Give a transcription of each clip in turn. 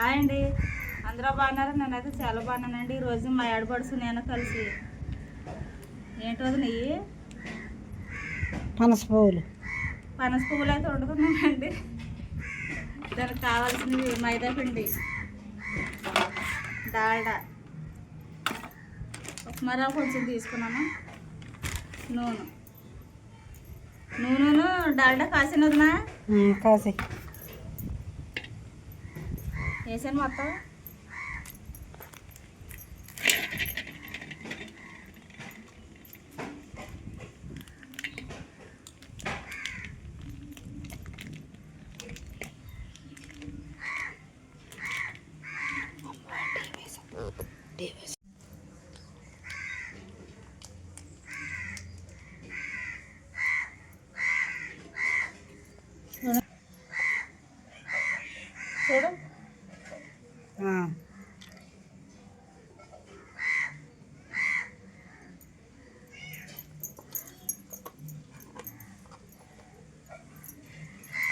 Hi అండి. అందరూ బాగున్నారు? నేనైతే చాలా బాగున్నానండి. ఈరోజు మా ఆడపడుచు నేను కలిసి ఏంటి ఇవి పనస పువ్వులు. పనస పువ్వులు అయితే వండుకున్నామండి దానికి కావాల్సినవి మైదా పిండి డాల్డా ఉప్మా రవ్వ కొంచెం తీసుకున్నాను. నూనె. నూనెను డాల్డా కాసిన వదినా ఉమ్, కాసి. వేసాను మొత్తం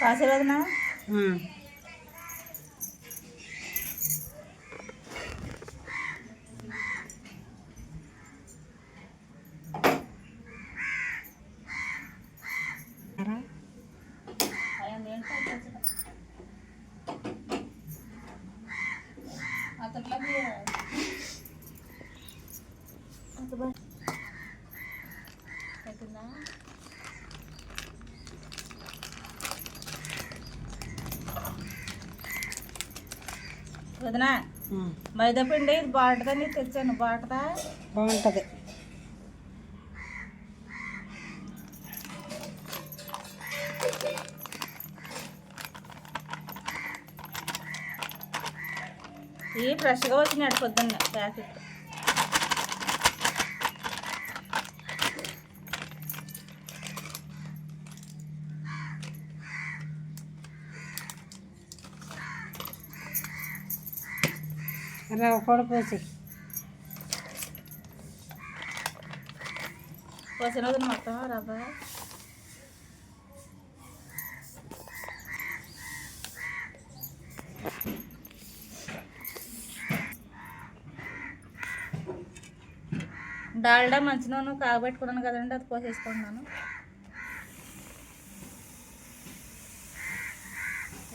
కాసేపు వదినా ఉమ్. రా. వదినా ఉమ్, మైదా పిండి ఇది బాగుంటుందని తెచ్చాను. బాగుంటుందా? బాగుంటుంది. ఇవి ఫ్రెష్గా వచ్చినాడు పొద్దున్న ప్యాకెట్. రవ్వ కూడా పోసి. పోసిన మొత్తం రవ్వ డాల్డా మంచి నూనె కాగబెట్టుకున్నాను కదండి అది పోసేసుకుంటున్నాను.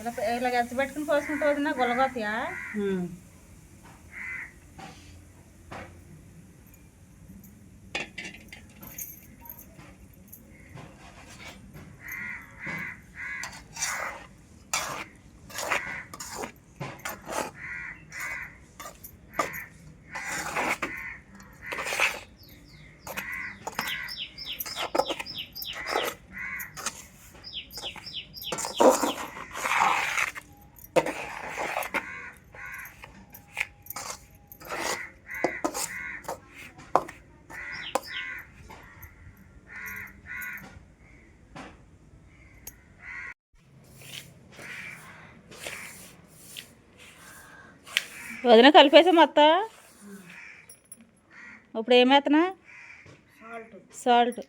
ఇలా ఇలా ఎచ్చబెట్టుకుని పోసుకుంటే వదిన గుల్లగొత్తయా వదిన కలిపేసా మొత్తం ఇప్పుడు ఏమేస్తున్నా సాల్ట్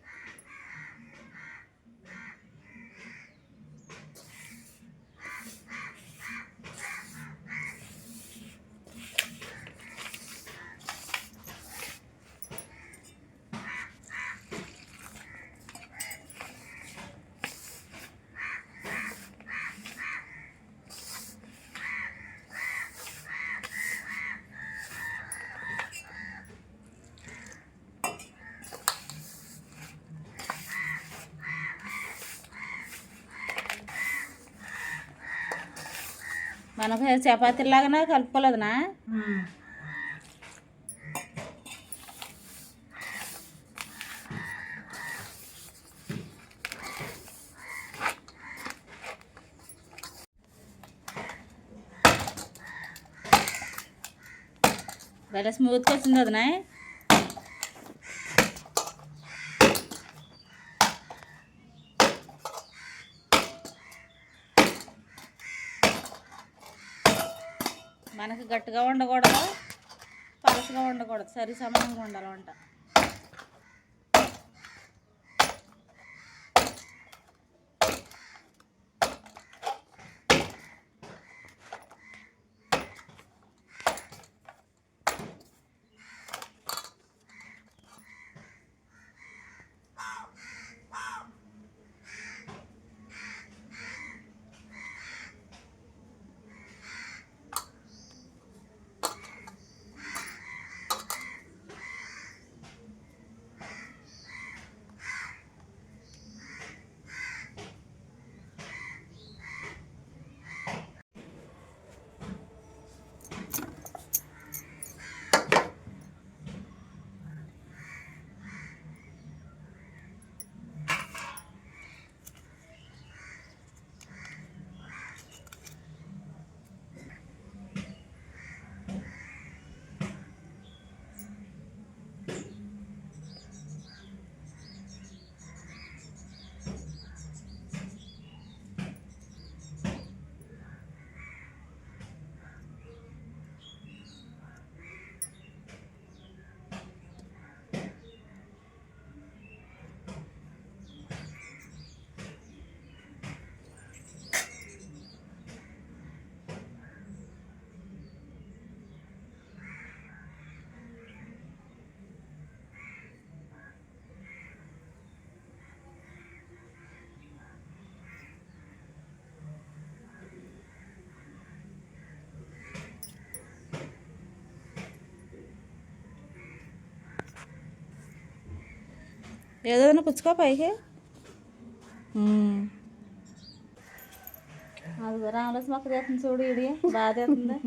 మనకు చపాతీలాగానే కలుపుకోలేదునా ఉమ్. భలే స్మూత్గా వచ్చింది వదినా మనకి గట్టిగా ఉండకూడదు పలసగా ఉండకూడదు. సరి సమానంగా ఉండాలి వంట ఏదైనా పుచ్చుకో పైకి. అదిగో రామలక్ష్మి మొక్క చేస్తుంది చూడు ఇడి బాగా చేస్తుంది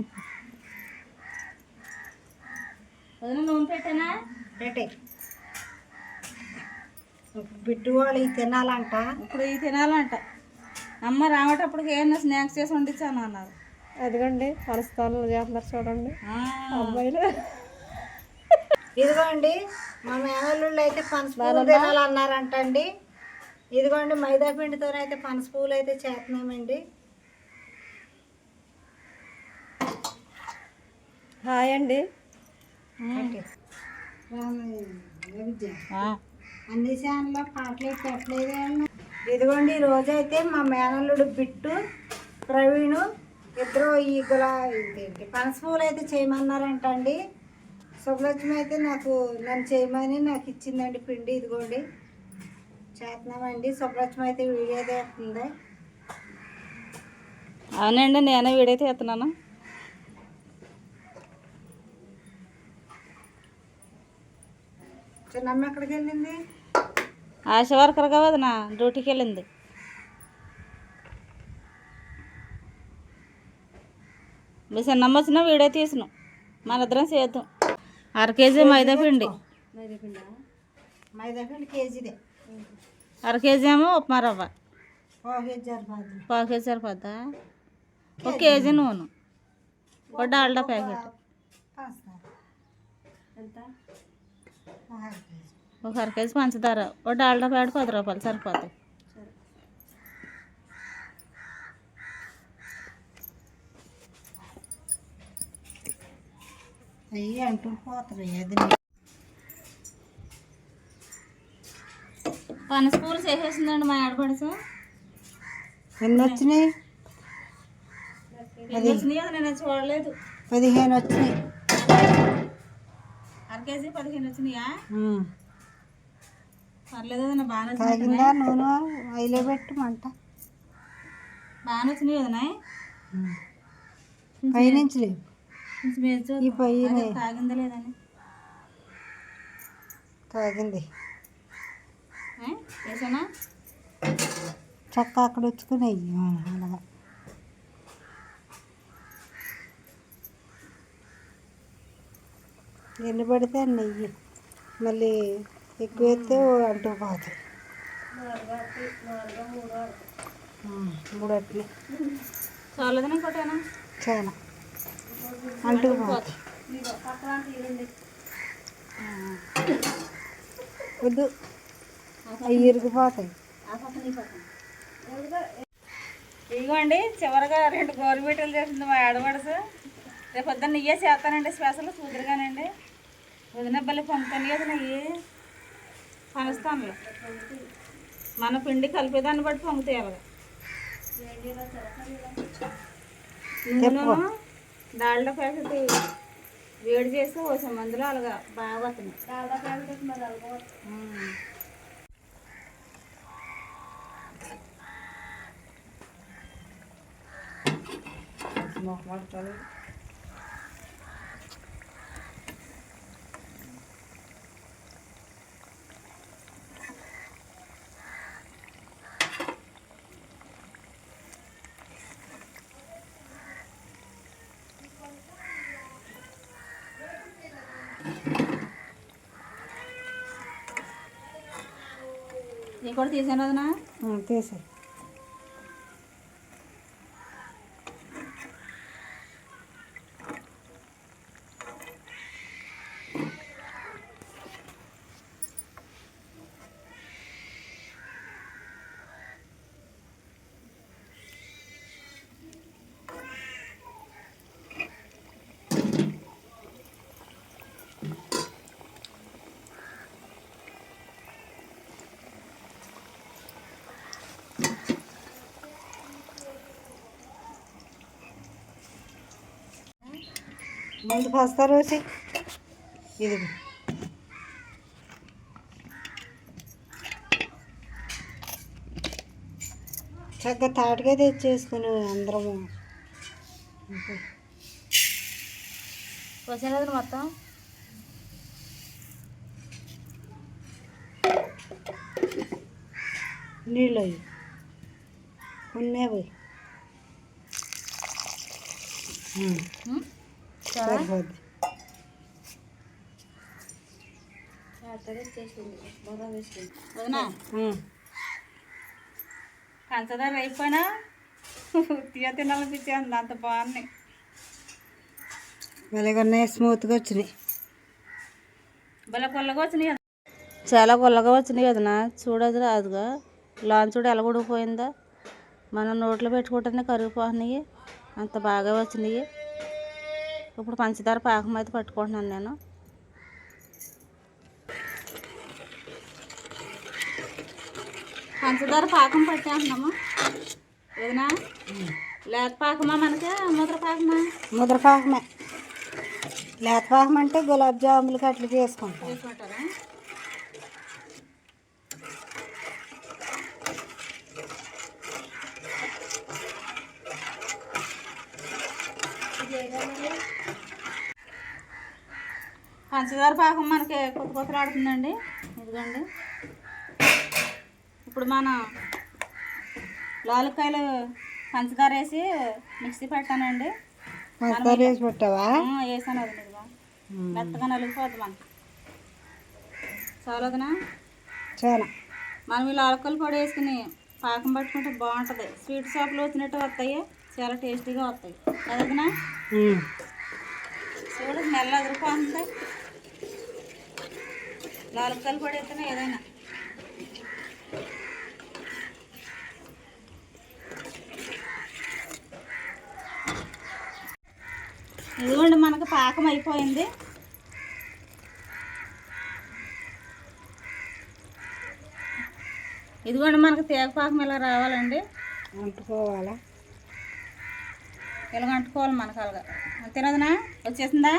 నూనె పెట్టానా? పెట్టే. బిడ్డు వాళ్ళు ఇవి తినాలంట. ఇప్పుడు ఇవి తినాలంట. అమ్మ రావటప్పటికి ఏమన్నా స్నాక్స్ చేసి వండించాను అన్నారు. అదిగోండి పరస్థానం చేస్తున్నారు చూడండి. ఆ, అమ్మాయిలు. ఇదిగోండి మా మేనల్లుళ్ళు అయితే పనస పూలు తినాలన్నారంట అండి ఇదిగోండి మైదా పిండితోనైతే పనస పూలు అయితే చేస్తున్నామండి. హాయ్ అండి. అన్ని ఛానల్లో పాటలు పెట్టలేదు ఇదిగోండి ఈ రోజు అయితే మా మేనల్లుడు బిట్టు ప్రవీణు ఇద్దరు ఈ గులా ఇదేంటి పనస పూలు అయితే చేయమన్నారంట అండి శుభలక్ష్మి అయితే నాకు నన్ను చేయమని నాకు ఇచ్చిందండి పిండి ఇదిగోండి. చేస్తున్నామండి. శుభలక్ష్మి అయితే వీడియో తీస్తుంది అవునండి నేనే వీడైతే ఎత్తున్నాను చిన్నమ్మ ఎక్కడికి వెళ్ళింది? ఆశ వర్కర్ కాదు నా డ్యూటీకి వెళ్ళింది. మీ చిన్నమ్మ వచ్చిన వీడియో తీసిన. మన ఇద్దరం చేద్దాం. అర కేజీ మైదా పిండి. మైదా పిండి మైదా పిండి కేజీదే. అర కేజీ ఏమో ఉప్మా రవ్వ. పావు కేజీ సరిపోద్దా. ఒక కేజీ నూనె. ఒక డాల్డా ప్యాకెట్. పంచదార ఎంత? ఒక అర కేజీ. ఒక అర కేజీ పంచదార. ఒక డాల్డా ప్యాకెట్ పది రూపాయలు సరిపోతాయి సరే అయ్యి అంటూ పోతున్నాయి అది పనస పూలు చేసేసిందండి మా ఆడపడుచు ఎన్ని వచ్చినాయి? ఎన్ని వచ్చినాయో నేను చూడలేదు. పదిహేను వచ్చినాయి. అర కేజీ పదిహేను వచ్చినాయా. పర్లేదు వదినా బాగానే తాగిందా నూనె? అయిలో పెట్టమంట బాగానే వచ్చినాయి వదినా పైనుంచి లేవు. ఈ పైన అదే తాగిందా లేదని తాగింది? వేసానా? చక్క అక్కడ వచ్చుకున్నాయి. అలాగా. ఎన్ని పడితే అన్ని నెయ్యి మళ్ళీ ఎక్కువ వేస్తే అంటూ ఉమ్, మూడు అట్లే. ఇంకోటేనా చాలా. అంటూ వద్దు. అవి ఇరిగిపోతాయి. ఇదిగోండి చివరిగా రెండు గోరుబీటలు చేసింది మా ఆడపడుసు రేపు పొద్దున్న నెయ్యే చేస్తానండి స్పెషల్ చూదురుగానండి వదిన బల్లి పొందుతాను కదా నెయ్యి. పనస్తానులే మన పిండి కలిపేదాన్ని బట్టి పొంగుతాయి అలాగా దాళ్ళ ప్యాకెట్ వేడి చేస్తే ఒక మందులు అలాగా బాగా వస్తున్నాయి మొహమాడతారు కూడా తీసాను వదినా? తీసాను ముందు పస్తా రోజు ఇది చక్కగా తాటుగా తెచ్చేసుకుని అందరము. వచ్చాను మొత్తం. నీళ్ళు ఉన్నవి. ఉమ్. సరిపోద్ది. పంచదార అయిపోయినా? తీయ తినాలనిపించేది అంత బాగున్నాయి. భలేగా ఉన్నాయి స్మూత్గా వచ్చినాయి. భలే పుల్లగా వచ్చినాయి చాలా పుల్లగా వచ్చినాయి వదినా చూడదు రాదుగా. లాన్ చూడు ఎలా ఉడికిపోయిందా. మనం నోట్లో పెట్టుకుంటేనే కరిగిపోతున్నాయి. అంత బాగా వచ్చినాయి. ఇప్పుడు పంచదార పాకం అయితే పట్టుకుంటున్నాను నేను. పంచదార పాకం పట్టేస్తున్నాము? ఏదైనా? లేత పాకమా మనకి? ముద్ర పాకమా? ముద్రపాకమే లేతపాకం అంటే గులాబ్ జాములు అట్లకి వేసుకుంటాం. వేసుకుంటారా? పంచదార పాకం మనకి కొత్త కొత్తలు ఆడుతుందండి ఇదిగోండి. ఇప్పుడు మనం లాలుకాయలు పంచదార వేసి మిక్సీ పెట్టానండి. పంచదార వేసి పెట్టావా? వేసాను అది ఇదిగో. మెత్తగా నలిగిపోద్ది మనకి. చాలదనా? చాలా. మనం ఇలా అలకలు పొడి వేసుకుని పాకం పట్టుకుంటే బాగుంటుంది. స్వీట్ షాప్లో వచ్చినట్టు వస్తాయి. చాలా టేస్టీగా వస్తాయి. కదనా. చూడు నెల అదిరిపోతుంది. నాలుగు పొడి వేస్తేనే ఏదైనా? ఇదిగోండి మనకు పాకం అయిపోయింది. ఇదిగోండి మనకు తేగ పాకం ఇలా రావాలండి. అంటుకోవాలా? ఇలా అంటుకోవాలి మనకు అలాగా. తినదునా? వచ్చేసిందా?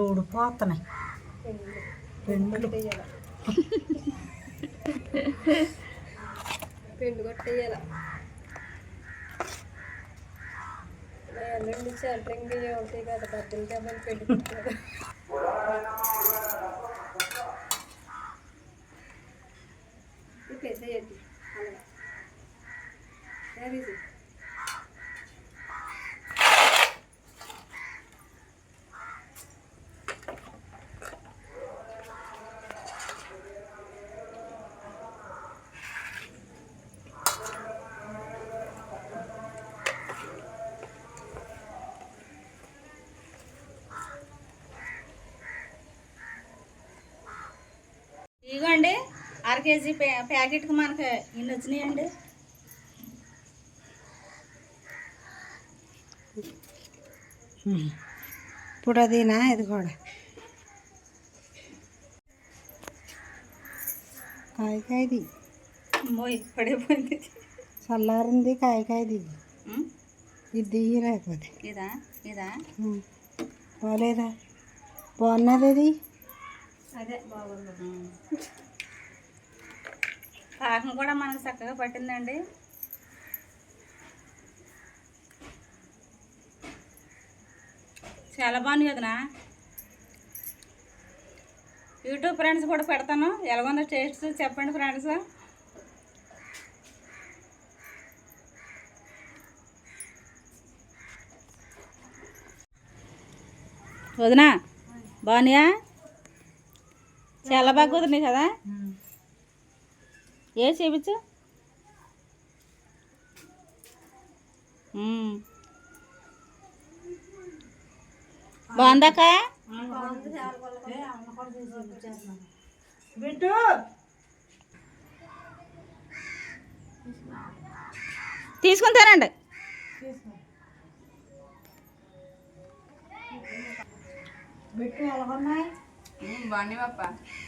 వచ్చేసినట్టుదా ఊడిపోతున్నాయి పెండ్లు పెండు కొట్టేయాల. ఎల్లుండి సెంటరింగ్ ఉంటాయి కదా బద్దలు కాబట్టి పిండి పెద్ద చెప్పి ఇదిగోండి అర కేజీ ప్యా ప్యాకెట్కి మనకి ఇన్ని వచ్చినాయండి. ఇప్పుడు అదినా ఇది కూడా. కాయకాయది. అమ్మో పడిపోయింది చల్లారింది కాయకాయది? ఇది. లేకపోతే. ఇదా? ఇదా. బాగాలేదా బాగున్నది ఇది? అదే బాగుంది. పాకం కూడా మనకు చక్కగా పట్టిందండి. చాలా బాగుంది కదనా? యూట్యూబ్ ఫ్రెండ్స్ కూడా పెడతాను. ఎలాగుందో టేస్ట్ చెప్పండి ఫ్రెండ్స్ వదినా బాగున్నాయా? చాలా బాగా కుదిరినాయి కదా? ఏ చూపించు. బాగుందాక? బిట్టు తీసుకుంటానండి బిట్టు ఎలాగున్నాయి? బాగున్నాయి పాప బాగున్నాయి పాప. ఎవరు చేశారు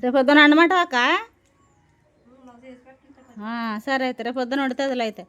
రేపు పొద్దున అన్నమాట అక్క? సరే అయితే రేపు పొద్దున వండుతుంది అయితే.